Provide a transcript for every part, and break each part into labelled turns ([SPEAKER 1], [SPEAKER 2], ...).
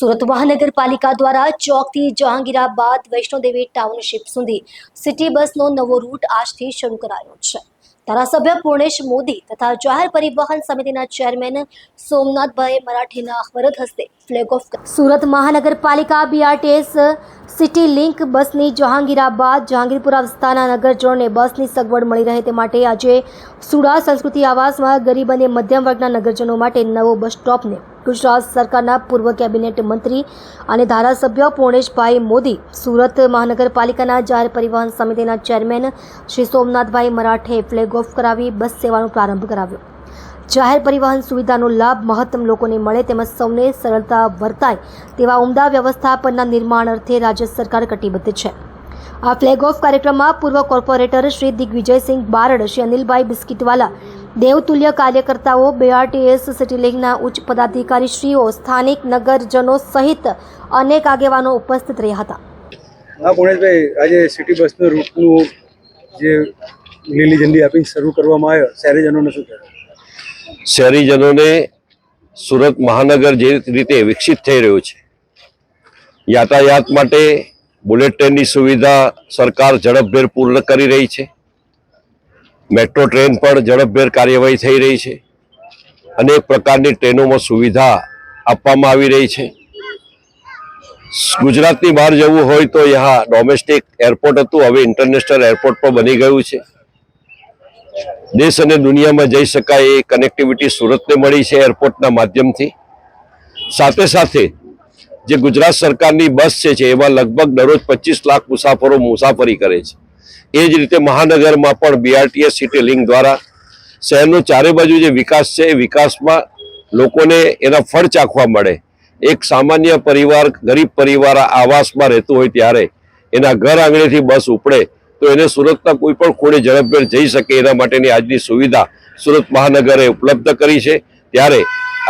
[SPEAKER 1] સુરત મહાનગરપાલિકા દ્વારા ચોકથી જહાંગીરાબાદ વૈષ્ણોદેવી ટાઉનશીપ સુધી સિટી બસનો નવો રૂટ આજથી શરૂ કરાયો છે. ધારાસભ્ય પૂર્ણેશ મોદી તથા જાહેર પરિવહન સમિતિના ચેરમેન સોમનાથભાઈ મરાઠીના હસ્તે ફ્લેગ ઓફ સુરત મહાનગરપાલિકા બીઆરટીએસ સિટી લિંક બસની જહાંગીરાબાદ જહાંગીરપુરા વિસ્તારના નગરજનોને બસની સગવડ મળી રહે તે માટે આજે સુડા સંસ્કૃતિ આવાસમાં ગરીબ અને મધ્યમ વર્ગના નગરજનો માટે નવો બસ સ્ટોપને ગુજરાત સરકારના પૂર્વ કેબિનેટ મંત્રી અને ધારાસભ્ય પૂર્ણેશભાઈ મોદી, સુરત મહાનગરપાલિકાના જાહેર પરિવહન સમિતિના chairman Shri Somnathbhai Marathe flag off કરાવી બસ સેવાનો પ્રારંભ કરાવ્યો. જાહેર પરિવહન સુવિધાનો લાભ મહત્તમ લોકોને મળે તેમજ સૌને સરળતા વર્તાય તેવા ઉમદા વ્યવસ્થાપનના નિર્માણ અર્થે રાજ્ય સરકાર કટિબદ્ધ છે. આ ફ્લેગ ઓફ કાર્યક્રમમાં પૂર્વ કોર્પોરેટર શ્રી દિગ્વિજયસિંહ બારડ, શ્રી અનિલભાઈ બિસ્કીટવાલા, દેવતુલ્ય કાર્યકર્તાઓ બીઆરટીએસ સિટી લીગના ઉચ્ચ પદાધિકારીશ્રીઓ સ્થાનિક નગરજનો સહિત અનેક આગેવાનો ઉપસ્થિત રહ્યા હતા.
[SPEAKER 2] હા પુણેશભાઈ આજે સિટી બસનું રૂટનું જે લીલી ઝંડી આપીને શરૂ કરવામાં આવ્યો, શહેરીજનોને શું કહેવાય?
[SPEAKER 3] શહેરીજનોને સુરત મહાનગર જે રીતે વિકસિત થઈ રહ્યું છે, યાતાયાત માટે બુલેટ ટ્રેનની સુવિધા સરકાર ઝડપભેર પૂર્ણ કરી રહી છે, મેટ્રો ટ્રેન પણ ઝડપભેર કાર્યવાહી થઈ રહી છે, અનેક પ્રકારની ટ્રેનોમાં સુવિધા આપવામાં આવી રહી છે. ગુજરાતની બહાર જવું હોય તો યહાં ડોમેસ્ટિક એરપોર્ટ હતું, હવે ઇન્ટરનેશનલ એરપોર્ટ પણ બની ગયું છે. દેશ અને દુનિયામાં જઈ શકાય એ કનેક્ટિવિટી સુરતને મળી છે એરપોર્ટના માધ્યમથી. સાથે સાથે જે ગુજરાત સરકારની બસ છે એમાં લગભગ દરરોજ પચીસ લાખ મુસાફરો મુસાફરી કરે છે. એ જ રીતે મહાનગરમાં પણ બીઆરટીએસ સિટી લિંક દ્વારા શહેરનો ચારે બાજુ જે વિકાસ છે એ વિકાસમાં લોકોને એના ફળ ચાખવા મળે. એક સામાન્ય પરિવાર, ગરીબ પરિવાર આવાસમાં રહેતું હોય ત્યારે એના ઘર આંગણેથી બસ ઉપડે તો એને સુરતના કોઈ પણ ખૂણે ઝડપભેર જઈ શકે એના માટેની આજની સુવિધા સુરત મહાનગરે ઉપલબ્ધ કરી છે. ત્યારે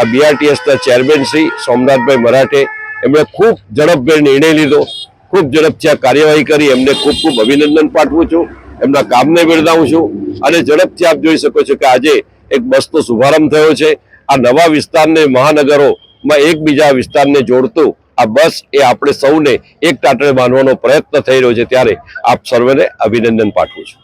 [SPEAKER 3] આ બીઆરટીએસના ચેરમેન શ્રી સોમનાથભાઈ મરાઠે એમણે ખૂબ ઝડપભેર નિર્ણય લીધો. ખૂબ ઝડપથી આ કાર્યવાહી કરી. એમને ખૂબ ખૂબ અભિનંદન પાઠવું છું. એમના કામને બિરદાવું છું. અને ઝડપથી આપ જોઈ શકો છો કે આજે એક બસનો શુભારંભ થયો છે. આ નવા વિસ્તારને મહાનગરોમાં એકબીજા વિસ્તારને જોડતું આ બસ એ આપણે સૌને એક ટાટણે બાંધવાનો પ્રયત્ન થઈ રહ્યો છે ત્યારે આપ સર્વેને અભિનંદન પાઠવું છું.